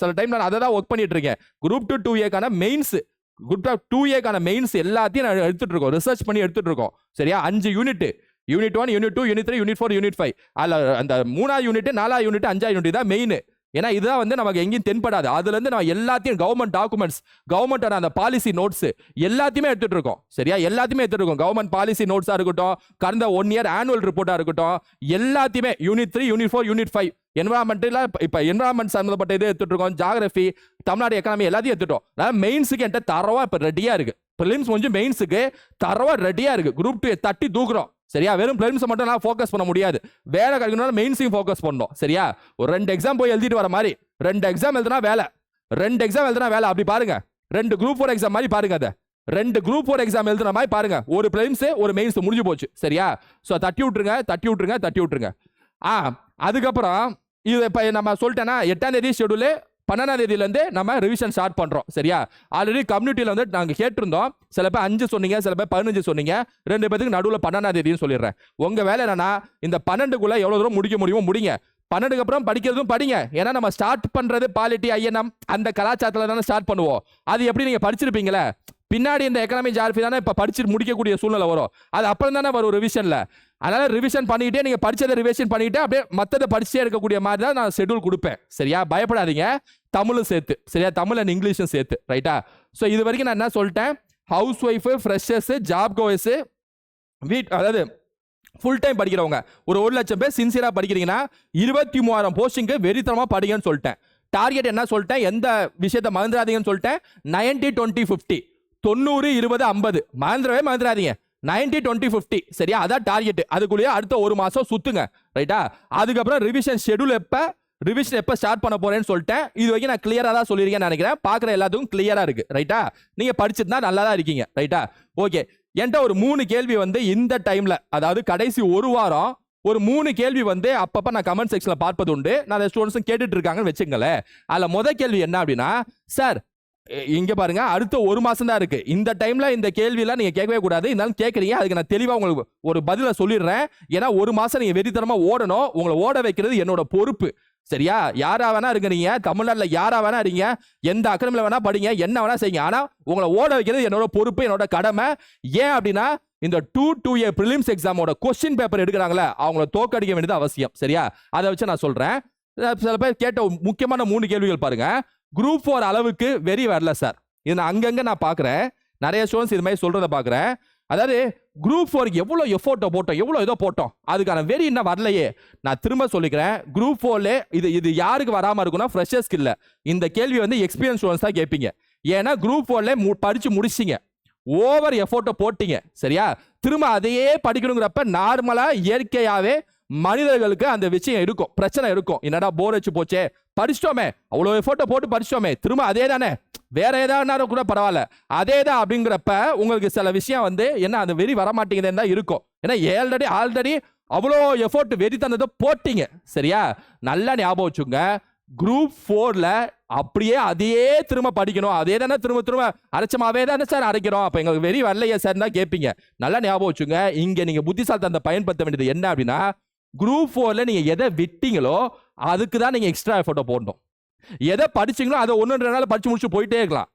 சில டைம் நான் அதை தான் ஒர்க் பண்ணிட்டு இருக்கேன். குரூப் டூ டூ ஏக்கான மெயின்ஸ் குரூப் டூ ஏக்கான மெயின்ஸ் எல்லாத்தையும் நான் எடுத்துட்டு இருக்கோம் ரிசர்ச் பண்ணி எடுத்துட்டு இருக்கோம் சரியா? அஞ்சு unit unit one unit two unit three unit four unit five அதில் அந்த மூணாவது யூனிட் நாலாவது யூனிட் அஞ்சாவது யூனிட் தான் மெயின் ஏன்னா இதுதான் வந்து நமக்கு எங்கேயும் தென்படாது. அதுலேருந்து நம்ம எல்லாத்தையும் கவர்மெண்ட் டாக்குமெண்ட்ஸ் கவர்மெண்ட்டோட அந்த பாலிசி நோட்ஸ் எல்லாத்தையுமே எடுத்துகிட்டு இருக்கோம் சரியா? எல்லாத்தையுமே எடுத்துகிட்டு இருக்கோம் கவர்மெண்ட் பாலிசி நோட்ஸாக இருக்கட்டும் கடந்த ஒன் இயர் ஆனுவல் ரிப்போர்ட்டாக இருக்கட்டும் எல்லாத்தையுமே. Unit three unit four unit five என்வரான்மெண்ட்டில் இப்போ என்வரான்மெண்ட் சம்மந்தப்பட்ட இது எடுத்துட்டு இருக்கோம். ஜாகிரபி தமிழ்நாடு எக்கனாமி எல்லாத்தையும் எடுத்துட்டோம். அதாவது மெயின்ஸுக்கு என்கிட்ட தரவா இப்போ ரெடியாக இருக்குது ப்ரிலிம்ஸ் கொஞ்சம் மெயின்ஸுக்கு தரவா ரெடியாக இருக்குது குரூப் டூ தட்டி தூக்குறோம். சரியா? வெறும் ப்ரிலிம்ஸை மட்டும் நான் ஃபோக்கஸ் பண்ண முடியாது. வேலை கிடைக்கணும்னா மெயின்ஸையும் ஃபோக்கஸ் பண்ணணும். சரியா? ஒரு ரெண்டு எக்ஸாம் போய் எழுதிட்டு வர மாதிரி. ரெண்டு எக்ஸாம் எழுதுனா வேலை. ரெண்டு எக்ஸாம் எழுதுனா வேலை. அப்படி பாருங்க. ரெண்டு குரூப் ஃபோர் எக்ஸாம் மாதிரி பாருங்க அதை. ரெண்டு குரூப் ஃபோர் எக்ஸாம் எழுதுன மாதிரி பாருங்க. ஒரு ப்ரிலிம்ஸ் ஒரு மெயின்ஸ் முடிஞ்சு போச்சு. சரியா? ஸோ தட்டி விட்டுருங்க தட்டி விட்டுருங்க தட்டி விட்டுருங்க. ஆ அதுக்கப்புறம் இது இப்போ நம்ம சொல்லிட்டேன்னா எட்டாம் தேதி ஷெடியூலு பன்னெண்டாம் தேதியிலேருந்து நம்ம ரிவிஷன் ஸ்டார்ட் பண்ணுறோம் சரியா? ஆல்ரெடி கம்யூனிட்டியில் வந்து நாங்கள் கேட்டிருந்தோம். சில பேர் அஞ்சு சொன்னீங்க சில பேர் பதினஞ்சு சொன்னீங்க. ரெண்டு பேத்துக்கு நடுவில் பன்னெண்டாம் தேதியும் சொல்லிடுறேன். உங்கள் வேலை என்னன்னா இந்த பன்னெண்டுக்குள்ளே எவ்வளோ தூரம் முடிக்க முடியுமோ முடிங்க. பன்னெண்டுக்கு அப்புறம் படிக்கிறதும் படிங்க. ஏன்னா நம்ம ஸ்டார்ட் பண்ணுறது பாலிட்டி ஐஎன்எம் அந்த கலாச்சாரத்தில் தானே ஸ்டார்ட் பண்ணுவோம். அது எப்படி நீங்கள் படிச்சிருப்பீங்களே? பின்னாடி இந்த எக்கனாமி ஜார்ஃபி தானே இப்போ படிச்சு முடிக்கக்கூடிய சூழ்நிலை வரும். அது அப்புறம் தானே வரும் ரிவிஷனில் அதனால் ரிவிஷன் பண்ணிக்கிட்டே நீங்கள் படித்ததை ரிவிஷன் பண்ணிக்கிட்டே அப்படியே மற்றதை படிச்சே இருக்கக்கூடிய மாதிரி தான் நான் ஷெட்யூல் கொடுப்பேன். சரியா? பயப்படாதீங்க. தமிழும் சேர்த்து. சரியா? தமிழ் அண்ட் இங்கிலீஷும் சேர்த்து. ரைட்டா ஸோ இது வரைக்கும் நான் என்ன சொல்லிட்டேன்? House wife freshers job goers வீட் அதாவது ஃபுல் டைம் படிக்கிறவங்க. ஒரு ஒரு லட்சம் பேர் சின்சியராக படிக்கிறீங்கன்னா இருபத்தி மூவாயிரம் போஸ்டிங்க்கு வெறித்தனமாக படிங்கன்னு சொல்லிட்டேன். டார்கெட் என்ன சொல்லிட்டேன்? எந்த விஷயத்தை மறந்துடாதீங்கன்னு சொல்லிட்டேன். நைன்டி டுவெண்ட்டி ஃபிஃப்டி தொண்ணூறு இருபது ஐம்பது. மறந்துடவே மறந்துடாதீங்க. Ninety twenty fifty. சரியா? அதான் டார்கெட் அதுக்குள்ளேயே அடுத்த ஒரு மாதம் சுற்றுங்க ரைட்டா? அதுக்கப்புறம் ரிவிஷன் ஷெடியூல் எப்போ ரிவிஷன் எப்போ ஸ்டார்ட் பண்ண போறேன்னு சொல்லிட்டேன். இது வரைக்கும் நான் கிளியராக தான் சொல்லியிருக்கேன்னு நினைக்கிறேன். பார்க்குற எல்லாத்துக்கும் கிளியராக இருக்கு. ரைட்டா? நீங்கள் படிச்சிருந்தா நல்லா தான் இருக்கீங்க. ரைட்டா? ஓகே. என்கிட்ட ஒரு மூணு கேள்வி வந்து இந்த டைமில் அதாவது கடைசி ஒரு வாரம் ஒரு மூணு கேள்வி வந்து அப்பப்போ நான் கமெண்ட் செக்ஷனில் பார்ப்பது உண்டு. நான் ஸ்டூடெண்ட்ஸும் கேட்டுட்டு இருக்காங்கன்னு வச்சுங்களேன் அதில் முத கேள்வி என்ன அப்படின்னா சார் இங்க பாருங்க அடுத்த ஒரு மாசம் தான் இருக்கு. இந்த டைம்ல இந்த கேள்வியெல்லாம் நீங்க கேட்கவே கூடாது. இருந்தாலும் கேட்கறீங்க அதுக்கு நான் தெளிவா உங்களுக்கு ஒரு பதில சொல்லிடுறேன். ஏன்னா ஒரு மாசம் நீங்க வெறித்தனமா ஓடணும். உங்களை ஓட வைக்கிறது என்னோட பொறுப்பு. சரியா? யாரா வேணா இருங்க நீங்க. தமிழ்நாட்டுல யாரா வேணா இருங்க. எந்த அக்கடமில வேணா படிங்க. என்ன வேணா செய்யுங்க. ஆனா உங்களை ஓட வைக்கிறது என்னோட பொறுப்பு என்னோட கடமை. ஏன் அப்படின்னா இந்த டூ டூ ஏ ப்ரிலிம்ஸ் எக்ஸாமோட கொஸ்டின் பேப்பர் எடுக்கிறாங்களே அவங்கள தோக்கடிக்க வேண்டியது அவசியம். சரியா? அதை வச்சு நான் சொல்றேன். சில பேர் கேட்ட முக்கியமான மூணு கேள்விகள் பாருங்க. குரூப் ஃபோர் அளவுக்கு வெறி வரல சார் இது நான் அங்கங்கே நான் பார்க்குறேன் நிறைய ஸ்டூடெண்ட்ஸ் இது மாதிரி சொல்கிறத பார்க்குறேன் அதாவது குரூப் ஃபோருக்கு எவ்வளோ எஃபோர்ட்டை போட்டோம் எவ்வளோ இதோ போட்டோம் அதுக்கான வெறி இன்னும் வரலையே. நான் திரும்ப சொல்லிக்கிறேன் குரூப் ஃபோர்ல இது இது யாருக்கு வராமல் இருக்குன்னா ஃப்ரெஷர்ஸ்க்கு இல்லை. இந்த கேள்வி வந்து எக்ஸ்பீரியன்ஸ் ஸ்டூடெண்ட்ஸ் தான் கேட்பீங்க. ஏன்னா குரூப் ஃபோர்ல மு படித்து முடிச்சிங்க. ஓவர் எஃபோர்ட்டை போட்டிங்க சரியா? திரும்ப அதையே படிக்கணுங்கிறப்ப நார்மலாக இயற்கையாகவே மனிதர்களுக்கு அந்த விஷயம் இருக்கும் பிரச்சனை இருக்கும் என்னடா போர் வச்சு போச்சே? படிச்சிட்டோமே அவ்வளோ எஃபோர்ட்டை போட்டு படிச்சிட்டோமே திரும்ப அதே தானே வேற ஏதாவது கூட பரவாயில்ல. அதே தான் அப்படிங்கிறப்ப உங்களுக்கு சில விஷயம் வந்து என்ன அந்த வெறி வரமாட்டேங்குதுன்னு தான் இருக்கும். ஏன்னா ஆல்ரெடி ஆல்ரெடி அவ்வளோ எஃபோர்ட் தந்ததை போட்டீங்க. சரியா? நல்லா ஞாபகம் வச்சுங்க குரூப் ஃபோரில் அப்படியே அதையே திரும்ப படிக்கணும். அதே தானே திரும்ப திரும்ப அரைச்சமாவே தானே சார் அரைக்கிறோம். அப்போ எங்களுக்கு வெறி வரலையே சார் தான் கேட்பீங்க நல்லா ஞாபகம் வச்சுங்க இங்கே நீங்கள் புத்திசாலத்தை அந்த பயன்படுத்த வேண்டியது என்ன அப்படின்னா குரூப் ஃபோரில் நீங்கள் எதை விட்டீங்களோ அதுக்கு தான் நீங்கள் எக்ஸ்ட்ரா எஃபோர்ட்டை போடணும். எதை படிச்சீங்களோ அதை ஒன்று ரெண்டு நாள் படிச்சு முடிச்சு போயிட்டே இருக்கலாம்.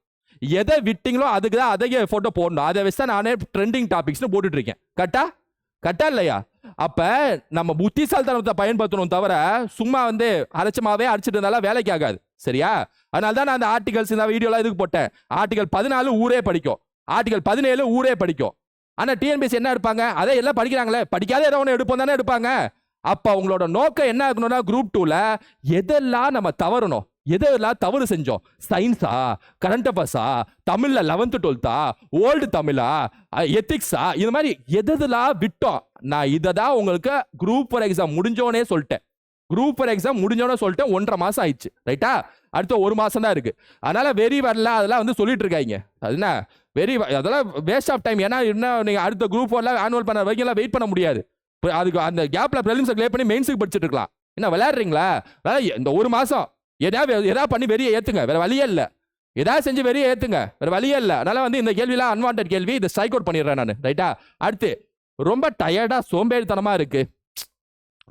எதை விட்டீங்களோ அதுக்கு தான் அதிக எஃபோர்ட்டை போடணும். அதை வச்சு தான் நானே ட்ரெண்டிங் டாபிக்ஸ்னு போட்டுட்ருக்கேன் கரெக்டா கரெக்டா இல்லையா? அப்போ நம்ம புத்திசாலித்தனத்தை பயன்படுத்தணும் தவிர சும்மா வந்து அரைச்சமாவே அடிச்சிட்டு இருந்தாலும் வேலைக்கு ஆகாது. சரியா? அதனால தான் நான் அந்த ஆர்டிகல்ஸ் இந்த வீடியோலாம் இதுக்கு போட்டேன். ஆர்டிகல் பதினாலு ஊரே படிக்கும். ஆர்டிகல் பதினேழு ஊரே படிக்கும். ஆனால் டிஎன்பிஎஸ் என்ன எடுப்பாங்க? அதை எல்லாம் படிக்கிறாங்களே. படிக்காத ஏதோ ஒன்று எடுப்போம் தானே எடுப்பாங்க. அப்போ உங்களோட நோக்கம் என்ன ஆகணும்னா குரூப் டூவில் எதெல்லாம் நம்ம தவறணும்? எதெல்லாம் தவறு செஞ்சோம்? சயின்ஸா கரண்ட் அஃபேர்ஸா தமிழில் லெவன்த்து டுவெல்த்தா ஓல்டு தமிழா எத்திக்ஸா இது மாதிரி எதெல்லாம் விட்டோம்? நான் இதை தான் உங்களுக்கு குரூப் ஃபார் எக்ஸாம் முடிஞ்சோனே சொல்லிட்டேன். குரூப் ஃபார் எக்ஸாம் முடிஞ்சோனே சொல்லிட்டேன். ஒன்றரை மாதம் ஆயிடுச்சு. ரைட்டா அடுத்த ஒரு மாதம் தான் இருக்குது அதனால் வெறி வரல அதெல்லாம் வந்து சொல்லிட்டு இருக்காங்க அது என்ன? வெரி அதெல்லாம் வேஸ்ட் ஆஃப் டைம் ஏன்னா இன்னும் நீங்கள் அடுத்த குரூப் ஃபோர்ல ஆனுவல் பண்ண வரைக்கும் எல்லாம் வெயிட் பண்ண முடியாது. அதுக்கு அந்த கேப்ல ப்ரிலிம்ஸ் க்ளே பண்ணி மெயின்ஸுக்கு படிச்சுட்டு இருக்கலாம். என்ன விளையாடுறீங்களா? இந்த ஒரு மாதம் எதாவது எதாவது பண்ணி வெறிய ஏற்றுங்க வேற வழியே இல்லை. ஏதாவது செஞ்சு வெறிய ஏற்றுங்க வேற வழியே இல்லை. அதனால வந்து இந்த கேள்விலாம் அன்வான்ட் கேள்வி. இதை ஸ்ட்ரைக் அவுட் பண்ணிடுறேன் நான். ரைட்டா அடுத்து ரொம்ப டயர்டாக சோம்பேறித்தனமாக இருக்குது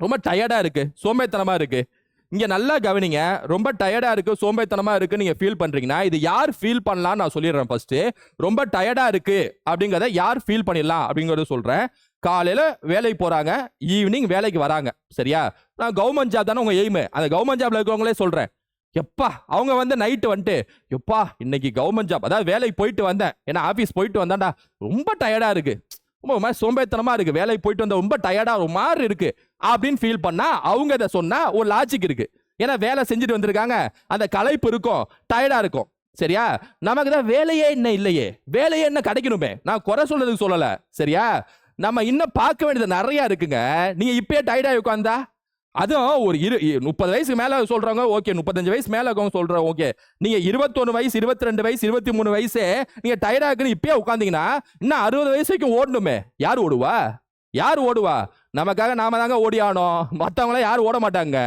ரொம்ப டயர்டாக இருக்குது சோம்பேறித்தனமாக இருக்குது இங்கே நல்லா கவனிங்க. ரொம்ப டயர்டாக இருக்குது சோம்பேறித்தனமா இருக்குது நீங்கள் ஃபீல் பண்ணுறீங்கன்னா இது யார் ஃபீல் பண்ணலாம்னு நான் சொல்லிடுறேன் ஃபஸ்ட்டு ரொம்ப டயர்டாக இருக்குது அப்படிங்கிறத யார் ஃபீல் பண்ணிடலாம் அப்படிங்கிறத சொல்கிறேன் காலையில் வேலைக்கு போகிறாங்க ஈவினிங் வேலைக்கு வராங்க. சரியா? நான் கவர்மெண்ட் ஜாப் தானே உங்கள் எய்மு அந்த கவர்மெண்ட் ஜாப்ல இருக்கவங்களே சொல்கிறேன் எப்பா அவங்க வந்து நைட்டு வந்துட்டு எப்பா இன்னைக்கு கவர்மெண்ட் ஜாப் அதாவது வேலைக்கு போயிட்டு வந்தேன். ஏன்னா ஆஃபீஸ் போயிட்டு வந்தான்டா. ரொம்ப டயர்டாக இருக்குது ரொம்ப மாதிரி சோம்பேத்தனமாக இருக்குது வேலைக்கு போயிட்டு வந்தால் ரொம்ப டயர்டாக ஒரு மாதிரி இருக்குது அப்படின்னு ஃபீல் பண்ணால் அவங்க இதை சொன்னால் ஒரு லாஜிக் இருக்குது ஏன்னா வேலை செஞ்சுட்டு வந்திருக்காங்க. அந்த களைப்பு இருக்கும். டயர்டாக இருக்கும். சரியா? நமக்கு தான் வேலையே என்ன இல்லையே. வேலையே என்ன கிடைக்கணுமே. நான் குறை சொல்றதுக்கு சொல்லலை. சரியா? நம்ம இன்னும் பார்க்க வேண்டியது நிறையா இருக்குங்க. நீங்கள் இப்பயே டயர்டாகி உட்காந்தா? அதுவும் ஒரு இரு முப்பது வயசுக்கு மேலே சொல்கிறவங்க ஓகே முப்பத்தஞ்சு வயசு மேலே இருக்கவங்க சொல்றோம் ஓகே நீங்கள் இருபத்தொன்னு வயசு இருபத்தி ரெண்டு வயசு இருபத்தி மூணு வயசு நீங்கள் டயர்டா இருக்குன்னு இப்பயே உட்காந்தீங்கன்னா இன்னும் அறுபது வயசு வரைக்கும் ஓடணுமே. யார் ஓடுவா? யார் ஓடுவா? நமக்காக நாம தாங்க ஓடி ஆனோம் மற்றவங்களாம் யாரும் ஓட மாட்டாங்க?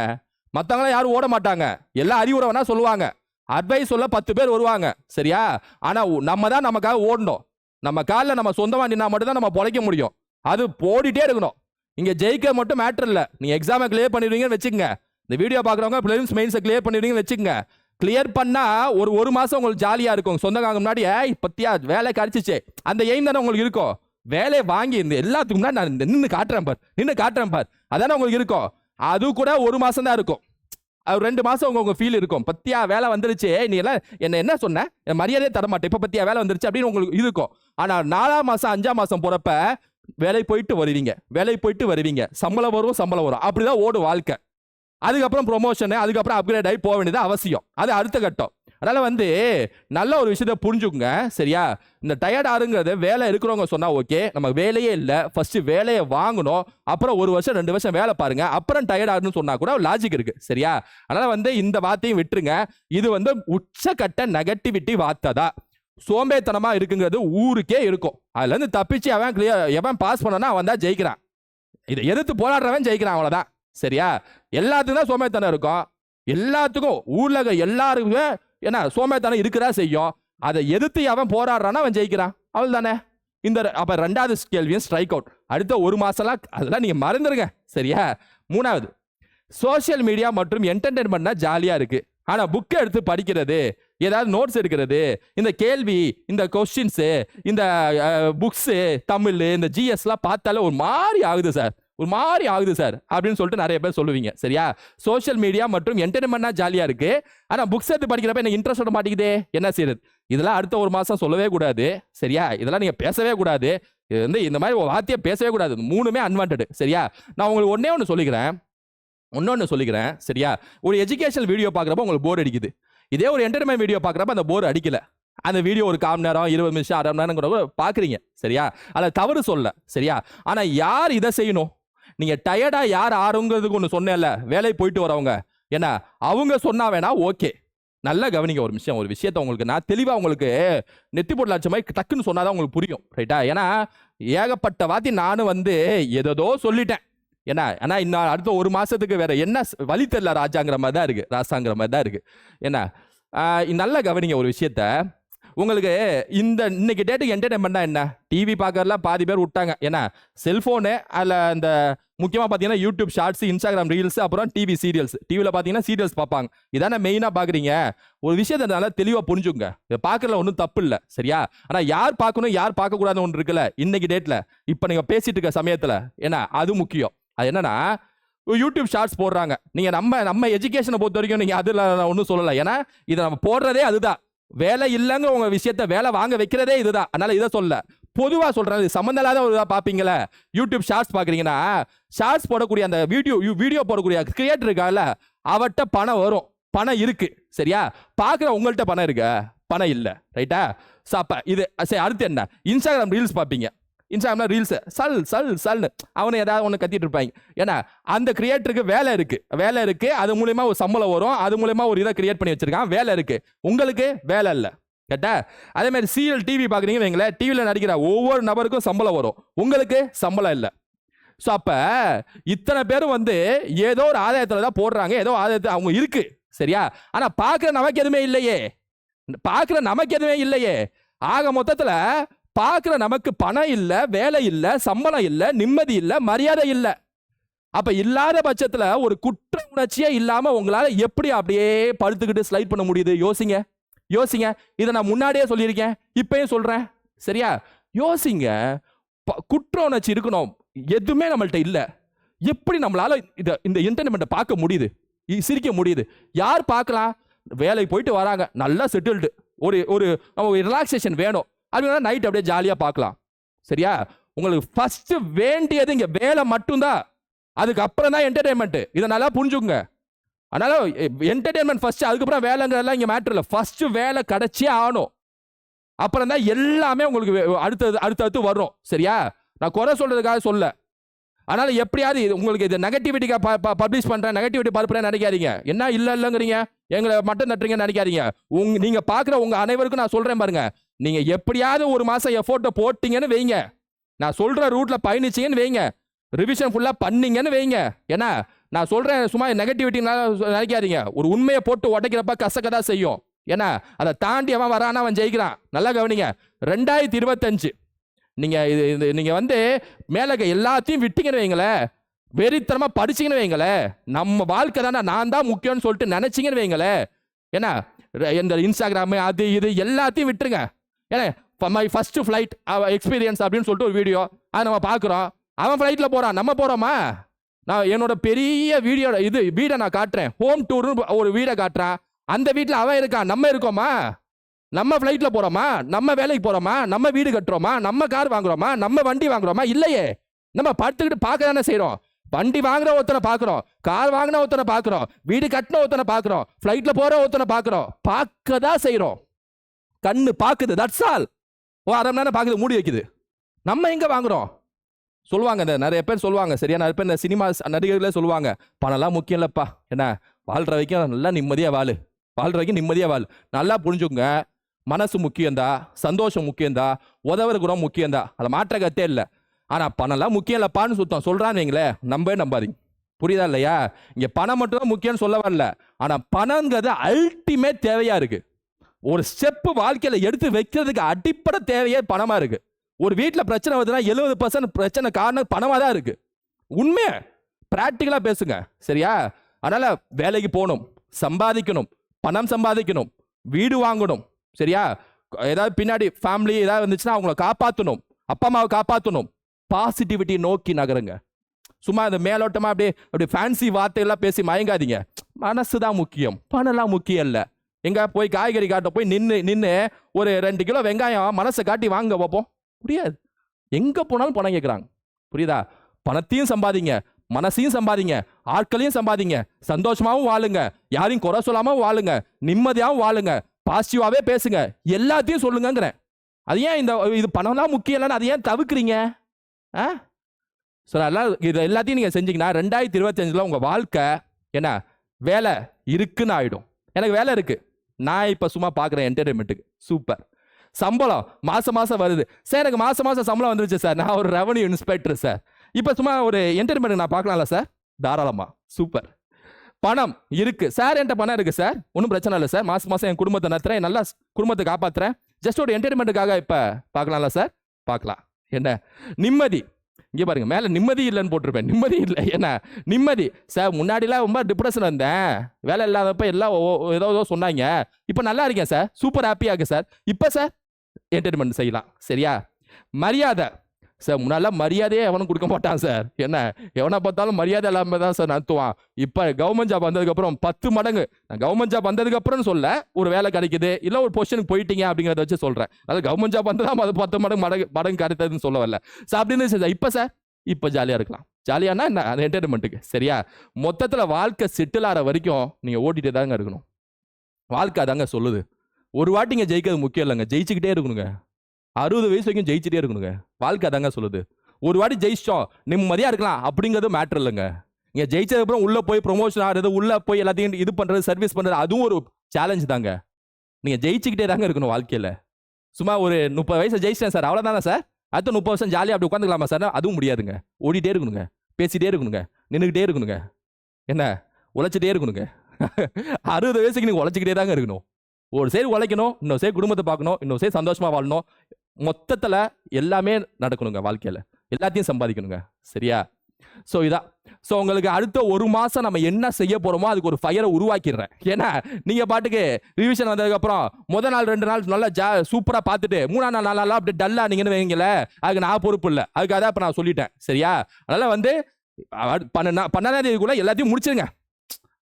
மற்றவங்களாம் யாரும் ஓட மாட்டாங்க. எல்லாம் அறிவுரை வேணா சொல்லுவாங்க. அட்வைஸ் சொல்ல பத்து பேர் வருவாங்க. சரியா? ஆனால் நம்ம தான் நமக்காக ஓடணும். நம்ம காலில் நம்ம சொந்தமா நின்னா மட்டும்தான் நம்ம பொழைக்க முடியும். அது போடிட்டே இருக்கணும். இங்கே ஜெயிக்க மட்டும் மேட்டர் இல்லை. நீங்கள் எக்ஸாமை கிளியர் பண்ணிடுவீங்கன்னு வச்சுக்கோங்க. இந்த வீடியோ பார்க்குறவங்க பிளேன்ஸ் மெயின்ஸை கிளியர் பண்ணிடுவீங்கன்னு வச்சுக்கோங்க. கிளியர் பண்ணால் ஒரு ஒரு மாதம் உங்களுக்கு ஜாலியாக இருக்கும். சொந்தக்காக முன்னாடி ஏய் பத்தியா வேலை கிடைச்சிச்சு அந்த எய்ம் தானே உங்களுக்கு இருக்கும். வேலையை வாங்கி இந்த எல்லாத்துக்கும் முன்னாடி நான் நின்று காட்டுறேன் பார். நின்று காட்டுறேன் பார். அதானே உங்களுக்கு இருக்கும். அது கூட ஒரு மாதம் தான் இருக்கும். அது ரெண்டு மாதம் உங்க உங்கள் ஃபீல் இருக்கும். பத்தியா வேலை வந்துருச்சு. நீ எல்லாம் என்ன என்ன சொன்ன? மரியாதையே தரமாட்டேன். இப்போ பத்தியா வேலை வந்துருச்சு அப்படின்னு உங்களுக்கு இருக்கும். ஆனால் நாலாம் மாதம் அஞ்சாம் மாதம் போகிறப்ப வேலை போயிட்டு வருவீங்க. வேலை போயிட்டு வருவீங்க. சம்பளம் வரும் சம்பளம் வரும். அப்படிதான் ஓடும் வாழ்க்கை. அதுக்கப்புறம் ப்ரொமோஷனு அதுக்கப்புறம் அப்கிரேட் ஆகி போக வேண்டியது அவசியம். அது அடுத்த கட்டம். அதனால் வந்து நல்ல ஒரு விஷயத்த புரிஞ்சுக்குங்க. சரியா? இந்த டயர்ட் ஆறுங்கிறது வேலை இருக்கிறவங்க சொன்னால் ஓகே நம்ம வேலையே இல்லை. ஃபஸ்ட்டு வேலையை வாங்கணும். அப்புறம் ஒரு வருஷம் ரெண்டு வருஷம் வேலை பாருங்க. அப்புறம் டயர்ட் ஆகுன்னு சொன்னால் கூட லாஜிக் இருக்குது சரியா? அதனால் வந்து இந்த வார்த்தையும் விட்டுருங்க. இது வந்து உச்சக்கட்ட நெகட்டிவிட்டி வார்த்தை தான். சோம்பேத்தனமா இருக்குங்கிறது ஊருக்கே இருக்கும். அதுலேருந்து தப்பிச்சு அவன் கிளியர் எவன் பாஸ் பண்ணனா அவன் தான் ஜெயிக்கிறான். இதை எதிர்த்து போராடுறவன் ஜெயிக்கிறான் அவ்வளோதான் சரியா? எல்லாத்துக்கும் தான் சோம்பேத்தனம் இருக்கும். எல்லாத்துக்கும் ஊரில் இருக்க எல்லாருக்குமே என்ன சோம்பேத்தனம் இருக்கிறா செய்யும். அதை எதிர்த்து அவன் போராடுறான்னா அவன் ஜெயிக்கிறான். அவள் தானே இந்த அப்போ ரெண்டாவது கேள்வியும் ஸ்ட்ரைக் அவுட் அடுத்த ஒரு மாதம்லாம் அதெல்லாம் நீங்கள் மறந்துருங்க. சரியா? மூணாவது சோஷியல் மீடியா மற்றும் என்டர்டைன்மெண்ட்னா ஜாலியாக இருக்குது ஆனால் புக்கை எடுத்து படிக்கிறது ஏதாவது நோட்ஸ் எடுக்கிறது. இந்த கேள்வி இந்த கொஸ்டின்ஸு இந்த புக்ஸு தமிழ் இந்த ஜிஎஸ்லாம் பார்த்தாலே ஒரு மாதிரி ஆகுது சார் ஒரு மாதிரி ஆகுது சார் அப்படின்னு சொல்லிட்டு நிறைய பேர் சொல்லுவீங்க. சரியா? சோஷியல் மீடியா மற்றும் என்டர்டைன்மெண்ட்னா ஜாலியாக இருக்கு. ஆனால் புக்ஸ் எடுத்து படிக்கிறப்ப எனக்கு இன்ட்ரெஸ்ட் விட மாட்டேங்குதே? என்ன செய்யுது இதெல்லாம் அடுத்த ஒரு மாதம் சொல்லவே கூடாது. சரியா? இதெல்லாம் நீங்கள் பேசவே கூடாது. இது வந்து இந்த மாதிரி வார்த்தையை பேசவே கூடாது. மூணுமே அன்வான்ட் சரியா? நான் உங்களுக்கு ஒன்றே ஒன்று சொல்லிக்கிறேன். இன்னொன்று சொல்லிக்கிறேன். சரியா? ஒரு எஜுகேஷனல் வீடியோ பார்க்குறப்ப உங்களுக்கு போர் அடிக்குது. இதே ஒரு என்டர்டைன்மெண்ட் வீடியோ பார்க்குறப்ப அந்த போர் அடிக்கல. அந்த வீடியோ ஒரு கால் நேரம் இருபது நிமிஷம் அரை மணி நேரம் பார்க்குறீங்க. சரியா? அதில் தவறு சொல்ல சரியா? ஆனால் யார் இதை செய்யணும்? நீங்கள் டயர்டாக யார் ஆறுங்கிறதுக்கு ஒன்று சொன்னேன்ல வேலைக்கு போயிட்டு வரவங்க. ஏன்னா அவங்க சொன்னா வேணா ஓகே நல்லா கவனிங்க ஒரு விஷயம் ஒரு விஷயத்த உங்களுக்கு நான் தெளிவாக உங்களுக்கு நெத்தி போட்டு லட்சம் மாதிரி டக்குன்னு சொன்னாதான் உங்களுக்கு புரியும். ரைட்டா ஏன்னா ஏகப்பட்ட வாத்தி நானும் வந்து எதோ சொல்லிட்டேன். ஏன்னா ஏன்னா இன்னும் அடுத்த ஒரு மாதத்துக்கு வேற என்ன வழி தெரில ராஜாங்கிற மாதிரி தான் இருக்குது ராசாங்கிற மாதிரி தான் இருக்குது என்ன நல்லா கவனிங்க ஒரு விஷயத்த. உங்களுக்கு இந்த இன்னைக்கு டேட்டுக்கு என்டர்டைன்மெண்ட்னா என்ன? டிவி பார்க்கறதுலாம் பாதி பேர் விட்டாங்க. ஏன்னா செல்ஃபோனு அதில் இந்த முக்கியமாக பார்த்தீங்கன்னா யூடியூப் ஷார்ட்ஸ் இன்ஸ்டாகிராம் ரீல்ஸ் அப்புறம் டிவி சீரியல்ஸ் டிவியில் பார்த்தீங்கன்னா சீரியல்ஸ் பார்ப்பாங்க. இதானே மெயினாக பார்க்குறீங்க ஒரு விஷயத்தை நல்லா தெளிவாக புரிஞ்சுங்க இதை பார்க்கறதுல ஒன்றும் தப்பு இல்லை. சரியா? ஆனால் யார் பார்க்கணும் யார் பார்க்கக்கூடாதுன்னு ஒன்று இருக்குல்ல இன்னைக்கு டேட்டில் இப்போ நீங்கள் பேசிட்டு இருக்க சமயத்தில். ஏன்னா அது முக்கியம். அது என்னன்னா யூடியூப் ஷார்ட்ஸ் போடுறாங்க. நீங்கள் நம்ம நம்ம எஜுகேஷனை பொறுத்த வரைக்கும் நீங்க அதுல ஒன்றும் சொல்லலை. ஏன்னா இதை நம்ம போடுறதே அதுதான். வேலை இல்லைங்க உங்கள் விஷயத்த வேலை வாங்க வைக்கிறதே இதுதான். அதனால இதை சொல்ல பொதுவாக சொல்கிறேன் இது சம்மந்தம் இல்லாத ஒரு இதாக பார்ப்பீங்களே யூடியூப் ஷார்ட்ஸ் பார்க்குறீங்கன்னா ஷார்ட்ஸ் போடக்கூடிய அந்த வீடியோ வீடியோ போடக்கூடிய கிரியேட்டர் இருக்கால அவட்ட பணம் வரும். பணம் இருக்கு. சரியா? பார்க்குற உங்கள்கிட்ட பணம் இருக்கு? பணம் இல்லை. ரைட்டா சாப்பா இது சரி அடுத்து என்ன? இன்ஸ்டாகிராம் ரீல்ஸ் பார்ப்பீங்க இன்ஸ்டாகிராம்ல ரீல்ஸ் சல் சல் சல்னு. அவனை ஏதாவது ஒன்று கத்திட்டு இருப்பாங்க. ஏன்னா அந்த கிரியேட்டருக்கு வேலை இருக்கு. வேலை இருக்கு அது மூலயமா ஒரு சம்பளம் வரும் அது மூலயமா ஒரு இதை கிரியேட் பண்ணி வச்சிருக்கான். வேலை இருக்கு. உங்களுக்கு வேலை இல்லை. கேட்டா? அதே மாதிரி சீரியல் டிவி பார்க்குறீங்க வைங்களேன் டிவியில் நடிக்கிற ஒவ்வொரு நபருக்கும் சம்பளம் வரும். உங்களுக்கு சம்பளம் இல்லை. ஸோ அப்போ இத்தனை பேரும் வந்து ஏதோ ஒரு ஆதாயத்தில் தான் போடுறாங்க. ஏதோ ஆதாயத்தில் அவங்க இருக்கு. சரியா? ஆனால் பார்க்குற நமக்கு எதுவுமே இல்லையே. பார்க்குற நமக்கு எதுவுமே இல்லையே. ஆக மொத்தத்தில் பார்க்குற நமக்கு பணம் இல்லை வேலை இல்லை சம்பளம் இல்லை நிம்மதி இல்லை மரியாதை இல்லை. அப்போ இல்லாத பட்சத்தில் ஒரு குற்ற உணர்ச்சியே இல்லாமல் உங்களால் எப்படி அப்படியே படுத்துக்கிட்டு ஸ்லைட் பண்ண முடியுது? யோசிங்க. யோசிங்க. இதை நான் முன்னாடியே சொல்லியிருக்கேன். இப்பயும் சொல்கிறேன் சரியா? யோசிங்க. ப- குற்ற உணர்ச்சி இருக்கணும். எதுவுமே நம்மள்ட்ட இல்லை. எப்படி நம்மளால் இதை இந்த என்டர்டைன்மெண்ட்டை பார்க்க முடியுது? இ- சிரிக்க முடியுது. யார் பார்க்கலாம்? வேலைக்கு போயிட்டு வராங்க. நல்லா செட்டில்டு ஒரு ஒரு ரிலாக்ஸேஷன் வேணும். அப்படின்னா நைட் அப்படியே ஜாலியாக பார்க்கலாம். சரியா? உங்களுக்கு ஃபஸ்ட்டு வேண்டியது இங்கே வேலை மட்டும்தான். அதுக்கப்புறம் தான் என்டர்டைன்மெண்ட்டு இதை நல்லா புரிஞ்சுக்குங்க. அதனால் என்டர்டைன்மெண்ட் ஃபஸ்ட்டு அதுக்கப்புறம் வேலைங்கிறதெல்லாம் இங்கே மேட்ரு இல்லை. ஃபஸ்ட்டு வேலை கிடச்சே ஆகணும். அப்புறம் தான் எல்லாமே உங்களுக்கு அடுத்தது அடுத்தடுத்து வரும். சரியா? நான் குறை சொல்கிறதுக்காக சொல்ல. அதனால் எப்படியாவது இது உங்களுக்கு இது நெகட்டிவிட்டிக்கா பப்ளிஷ் பண்ணுறேன் நெகட்டிவிட்டி பரப்புறேன் நினைக்காதீங்க. என்ன இல்லை இல்லைங்கிறீங்க எங்களை மட்டும் தட்டுறீங்கன்னு நினைக்காதீங்க. உங் நீங்கள் பார்க்குற உங்கள் அனைவருக்கும் நான் சொல்கிறேன் பாருங்கள் நீங்க எப்படியாவது ஒரு மாசம் எஃபோர்ட்டை போட்டீங்கன்னு வைங்க. நான் சொல்ற ரூட்ல பயணிச்சீங்கன்னு வைங்க. ரிவிஷன் ஃபுல்லா பண்ணீங்கன்னு வைங்க. ஏன்னா நான் சொல்றேன் சும்மா நெகட்டிவிட்டினால நினைக்காதீங்க. ஒரு உண்மையை போட்டு உடைக்கிறப்ப கசக்கதா செய்யும். ஏன்னா அதை தாண்டி அவன் வரானா அவன் ஜெயிக்கிறான். நல்லா கவனிங்க. ரெண்டாயிரத்தி இருபத்தஞ்சு. நீங்க இது இது- நீங்க வந்து மேலே எல்லாத்தையும் விட்டீங்கன்னு வைங்களேன். வெறித்தனமா படிச்சீங்கன்னு வைங்களேன். நம்ம வாழ்க்கை தானே நான் தான் முக்கியம்னு சொல்லிட்டு நினைச்சீங்கன்னு வைங்களேன். என்ன இந்த இன்ஸ்டாகிராமு அது இது எல்லாத்தையும் விட்டுருங்க. ஏன்னா மை ஃபர்ஸ்ட் ஃப்ளைட் எக்ஸ்பீரியன்ஸ் அப்படின்னு சொல்லிட்டு ஒரு வீடியோ அதை நம்ம பார்க்குறோம். அவன் ஃப்ளைட்டில் போகிறான் நம்ம போகிறோமா நான் என்னோட பெரிய வீடியோ இது வீடை நான் காட்டுறேன். ஹோம் டூர்னு ஒரு வீடை காட்டுறான் அந்த வீட்டில் அவன் இருக்கான் நம்ம இருக்கோமா? நம்ம ஃப்ளைட்டில் போகிறோமா நம்ம வேலைக்கு போகிறோமா நம்ம வீடு கட்டுறோமா? நம்ம கார் வாங்குறோமா? நம்ம வண்டி வாங்குறோமா? இல்லையே. நம்ம படுத்துக்கிட்டு பார்க்க தானே செய்கிறோம் வண்டி வாங்குற ஒருத்தனை பார்க்குறோம். கார் வாங்கின ஒருத்தனை பார்க்குறோம். வீடு கட்டின ஒருத்தனை பார்க்குறோம். ஃப்ளைட்டில் போகிற ஒருத்தனை பார்க்குறோம். பார்க்க தான் செய்கிறோம் கண்ணு பார்க்குது தட்ஸ் ஆல் ஓ அரை மணி நேரம் பார்க்குது மூடி வைக்குது. நம்ம எங்கே வாங்குறோம்? சொல்லுவாங்க இந்த நிறைய பேர் சொல்லுவாங்க சரியா? நிறைய பேர் இந்த சினிமா நடிகர்களே சொல்லுவாங்க பணம்லாம் முக்கியம் இல்லைப்பா. என்ன? வாழ்கிற வரைக்கும் நல்லா நிம்மதியாக வாழு. வாழ்கிற வரைக்கும் நிம்மதியாக வாழ். நல்லா புரிஞ்சுக்கங்க. மனசு முக்கியம்தா? சந்தோஷம் முக்கியம்தா? உதவுற குணம் முக்கியந்தா அதை மாற்ற கத்தே இல்லை. ஆனால் பணம்லாம் முக்கியம் இல்லைப்பான்னு சுத்தம். சொல்கிறான்னு வைங்களேன் நம்பவே நம்பாதீங்க. புரியுதா இல்லையா? இங்கே பணம் மட்டும் தான் முக்கியம்னு சொல்ல வரல. ஆனால் பணங்கிறது அல்டிமேட் தேவையாக இருக்குது ஒரு ஸ்டெப்பு வாழ்க்கையில் எடுத்து வைக்கிறதுக்கு அடிப்படை தேவையே பணமாக இருக்குது ஒரு வீட்டில் பிரச்சனை வருதுன்னா எழுபது பர்சன்ட் பிரச்சனை காரணம் பணமாக தான் இருக்குது உண்மையை? ப்ராக்டிக்கலாக பேசுங்க. சரியா? அதனால் வேலைக்கு போகணும் சம்பாதிக்கணும் பணம் சம்பாதிக்கணும் வீடு வாங்கணும். சரியா? ஏதாவது பின்னாடி ஃபேமிலி ஏதாவது வந்துச்சுன்னா அவங்கள காப்பாற்றணும் அப்பா அம்மாவை காப்பாற்றணும் பாசிட்டிவிட்டி நோக்கி நகருங்க. சும்மா இந்த மேலோட்டமாக அப்படியே அப்படியே ஃபேன்சி வார்த்தையெல்லாம் பேசி மயங்காதீங்க. மனசு தான் முக்கியம். பணம்லாம் முக்கியம் இல்லை. எங்கே போய் காய்கறி காட்ட போய் நின்று நின்று ஒரு ரெண்டு கிலோ வெங்காயம் மனசை காட்டி வாங்க பார்ப்போம் முடியாது எங்கே போனாலும் பணம் கேட்குறாங்க புரியுதா? பணத்தையும் சம்பாதிங்க மனசையும் சம்பாதிங்க ஆட்களையும் சம்பாதிங்க சந்தோஷமாகவும் வாழுங்க யாரையும் குறை சொல்லாமல் வாழுங்க நிம்மதியாகவும் வாழுங்க பாசிட்டிவாகவே பேசுங்க எல்லாத்தையும் சொல்லுங்கங்கிறேன். அது ஏன் இந்த இது பணம்லாம் முக்கியம் இல்லைன்னு அதை ஏன் தவிர்க்கிறீங்க? ஆ? ஸோ அதெல்லாம் இது எல்லாத்தையும் நீங்கள் செஞ்சீங்கன்னா ரெண்டாயிரத்தி இருபத்தஞ்சில் உங்கள் வாழ்க்கை என்ன? வேலை இருக்குன்னு ஆகிடும் எனக்கு வேலை இருக்குது நான் இப்போ சும்மா பார்க்குறேன் என்டர்டைன்மெண்ட்டுக்கு சூப்பர் சம்பளம் மாதம் மாதம் வருது. சார் எனக்கு மாதம் மாதம் சம்பளம் வந்துருச்சு சார் நான் ஒரு ரெவன்யூ இன்ஸ்பெக்டர் சார் இப்போ சும்மா ஒரு என்டர்டைன்மெண்ட் நான் பார்க்கலாம்ல சார் தாராளமாக சூப்பர் பணம் இருக்குது சார் என்கிட்ட பணம் இருக்குது சார் ஒன்றும் பிரச்சனை இல்லை சார் மாதம் மாதம் என் குடும்பத்தை நடத்துகிறேன் நல்லா குடும்பத்தை காப்பாற்றுறேன் ஜஸ்ட் ஒரு என்டர்டைன்மெண்ட்டுக்காக இப்போ பார்க்கலாம்ல சார் பார்க்கலாம் என்ன? நிம்மதி. இங்கே பாருங்கள் மேலே நிம்மதி இல்லைன்னு போட்டிருப்பேன். நிம்மதி இல்லை. ஏன்னா நிம்மதி. சார் முன்னாடிலாம் ரொம்ப டிப்ரெஷன் இருந்தேன். வேலை இல்லாதப்ப எல்லாம் ஏதோ ஏதோ சொன்னாங்க. இப்போ நல்லா இருக்கேன் சார் சூப்பர் ஹாப்பியாக இருக்கு சார் இப்போ சார் என்டர்டைன்மெண்ட் செய்யலாம். சரியா? மரியாதை. சார் முன்னாலாம் மரியாதையே எவனும் கொடுக்க மாட்டான் சார். என்ன? எவனை பார்த்தாலும் மரியாதை இல்லாமல் தான் சார் நடத்துவான். இப்போ கவர்மெண்ட் ஜாப் வந்ததுக்கப்புறம் பத்து மடங்கு. நான் கவர்மெண்ட் ஜாப் வந்ததுக்கப்புறம் சொல்ல ஒரு வேலை கிடைக்குது இல்லை ஒரு பொசிஷனுக்கு போயிட்டீங்க அப்படிங்கிறத வச்சு சொல்கிறேன் அது கவர்மெண்ட் ஜாப் வந்து தான் அது பத்து மடங்கு மடங்கு மடங்கு கிடைத்ததுன்னு சொல்ல வரல. சார் அப்படின்னு சார். இப்போ சார் இப்போ ஜாலியாக இருக்கலாம். ஜாலியானா என்ன? என்டர்டைன்மெண்ட்டுக்கு சரியா? மொத்தத்தில் வாழ்க்கை செட்டில் வரைக்கும் நீங்கள் ஓட்டிகிட்டே தாங்க இருக்கணும். வாழ்க்கை அதாங்க சொல்லுது. ஒரு வாட்டி இங்கே ஜெயிக்கிறது முக்கியம் இல்லைங்க. ஜெயிச்சுக்கிட்டே இருக்கணுங்க. அறுபது வயசு வரைக்கும் ஜெயிச்சிட்டே இருக்கணுங்க. வாழ்க்கை அதாங்க சொல்லுது. ஒரு வாட்டி ஜெயிச்சிட்டோம் நிம்மதியாக இருக்கலாம். அப்படிங்கிறது மேட்ரு இல்லைங்க. இங்கே ஜெயிச்சதுக்கப்புறம் உள்ளே போய் ப்ரொமோஷன் ஆகிறது உள்ளே போய் எல்லாத்தையும் இது பண்ணுறது சர்வீஸ் பண்ணுறது அதுவும் ஒரு சேலஞ்ச் தாங்க. நீங்கள் ஜெயிச்சுக்கிட்டே தாங்க இருக்கணும் வாழ்க்கையில். சும்மா ஒரு முப்பது வயசு ஜெயிச்சிட்டேன் சார். அவ்வளோதானே சார்? அடுத்த முப்பது வருஷம் ஜாலியாக அப்படி உட்காந்துக்கலாமா சார்? அதுவும் முடியாதுங்க. ஓடிட்டே இருக்கணுங்க. பேசிகிட்டே இருக்கணுங்க. நின்றுக்கிட்டே இருக்கணுங்க. என்ன? உழைச்சிட்டே இருக்கணுங்க. அறுபது வயசுக்கு நீங்கள் உழைச்சிக்கிட்டே தாங்க இருக்கணும். ஒரு சைடு உழைக்கணும் இன்னொரு சைடு குடும்பத்தை பார்க்கணும் இன்னொரு சைடு சந்தோஷமாக வாழணும். மொத்தத்தில் எல்லாமே நடக்கணுங்க வாழ்க்கையில். எல்லாத்தையும் சம்பாதிக்கணுங்க. சரியா? ஸோ இதான். ஸோ உங்களுக்கு அடுத்த ஒரு மாதம் நம்ம என்ன செய்ய போகிறோமோ அதுக்கு ஒரு ஃபயரை உருவாக்கிடுறேன். ஏன்னா நீங்கள் பாட்டுக்கு ரிவிஷன் வந்ததுக்கப்புறம் முத நாள் ரெண்டு நாள் நல்லா ஜா சூப்பராக பார்த்துட்டு மூணாம் நாள் நாலு நாள் டல்லாக நீங்கன்னு வைங்களேன் அதுக்கு நான் பொறுப்பு இல்லை. அதுக்கு அதான் இப்போ நான் சொல்லிட்டேன். சரியா? அதனால் வந்து அடு- பன்னெண்டா பன்னெண்டாம் தேதிக்குள்ளே எல்லாத்தையும் முடிச்சிருங்க.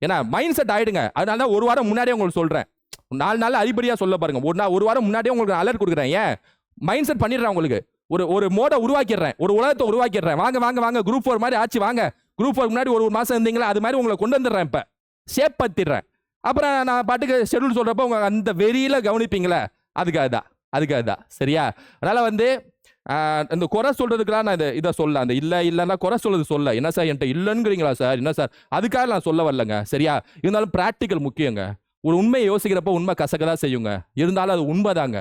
ஏன்னா மைண்ட் செட் ஆகிடுங்க அதனால தான் ஒரு வாரம் முன்னாடியே உங்களுக்கு சொல்கிறேன் நாலு நாள் அடிப்படியாக சொல்ல பாருங்க. ஒரு நாள் ஒரு வாரம் முன்னாடியே உங்களுக்கு அலர்ட் கொடுக்குறேன். ஏன்? மைண்ட் செட் பண்ணிடுறேன் உங்களுக்கு. ஒரு ஒரு மோடை உருவாக்கிடுறேன். ஒரு உலகத்தை உருவாக்கிடுறேன். வாங்க வாங்க வாங்க குரூப் ஃபோர் மாதிரி ஆச்சு வாங்க. குரூப் ஃபோர் முன்னாடி ஒரு ஒரு மாதம் இருந்தீங்களா? அது மாதிரி உங்களை கொண்டு வந்துடுறேன் இப்போ. ஷேப் பத்திடுறேன் அப்புறம் நான் பாட்டுக்கு ஷெட்யூல் சொல்கிறப்ப உங்கள் அந்த வெறியில் கவனிப்பீங்களே? அதுக்காக தான். அதுக்காக தான். சரியா? அதனால் வந்து இந்த குறை சொல்கிறதுக்கெல்லாம் நான் இதை இதை சொல்ல அந்த இல்லை இல்லைன்னா குறை சொல்கிறது சொல்ல என்ன சார் என்கிட்ட இல்லைங்கிறீங்களா சார்? என்ன சார்? அதுக்காக நான் சொல்ல வரலங்க. சரியா? இருந்தாலும் ப்ராக்டிக்கல் முக்கியங்க. ஒரு உண்மையை யோசிக்கிறப்ப உண்மை கசக்க தான் செய்யுங்க. இருந்தாலும் அது உண்மைதாங்க.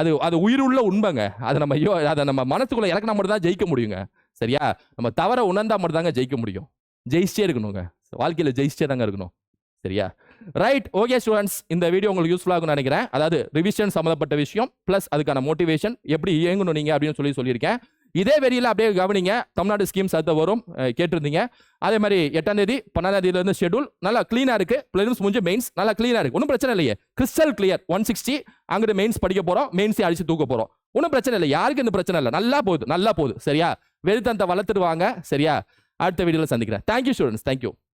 அது அது உயிருள்ள உண்மைங்க. அதை நம்ம யோ அதை நம்ம மனசுக்குள்ள இறக்கினா மட்டும் தான் ஜெயிக்க முடியுங்க. சரியா? நம்ம தவற உணர்ந்தா மட்டும் தாங்க ஜெயிக்க முடியும். ஜெயிச்சே இருக்கணுங்க. வாழ்க்கையில் ஜெயிச்சிட்டே தாங்க இருக்கணும். சரியா? ரைட் ஓகே ஸ்டூடெண்ட்ஸ் இந்த வீடியோ உங்களுக்கு யூஸ்ஃபுல்லாகும் நினைக்கிறேன். அதாவது ரிவிஷன் சம்மந்தப்பட்ட விஷயம் ப்ளஸ் அதுக்கான மோட்டிவேஷன் எப்படி இயங்கணும் நீங்கள் அப்படின்னு சொல்லி சொல்லியிருக்கேன். இதே வெறியில அப்படியே கவனிங்க. தமிழ்நாடு ஸ்கீம்ஸ் அடுத்த வரும் கேட்டிருந்தீங்க. அதே மாதிரி எட்டாம் தேதி பன்னெண்டாம் தேதியில ஷெடியூல் ஷெட்யூல் நல்லா க்ளீனாக இருக்குது பிலிம்ஸ் முடிஞ்சு மெயின்ஸ் நல்லா க்ளீனாக இருக்கு. ஒன்றும் பிரச்சனை இல்லையே. கிறிஸ்டல் கிளியர் ஒன் சிக்ஸ்டி அங்கிட்டு மெயின்ஸ் படிக்க போகிறோம் மெயின்ஸை அடித்து தூக்க போகிறோம் ஒன்றும் பிரச்சனை இல்லை. யாருக்கு இந்த பிரச்சனை இல்லை? நல்லா போகுது. நல்லா போகுது. சரியா? வெறுத்தனத்தை வளர்த்துட்டு வாங்க. சரியா? அடுத்த வீடியோவில் சந்திக்கிறேன். Thank you students thank you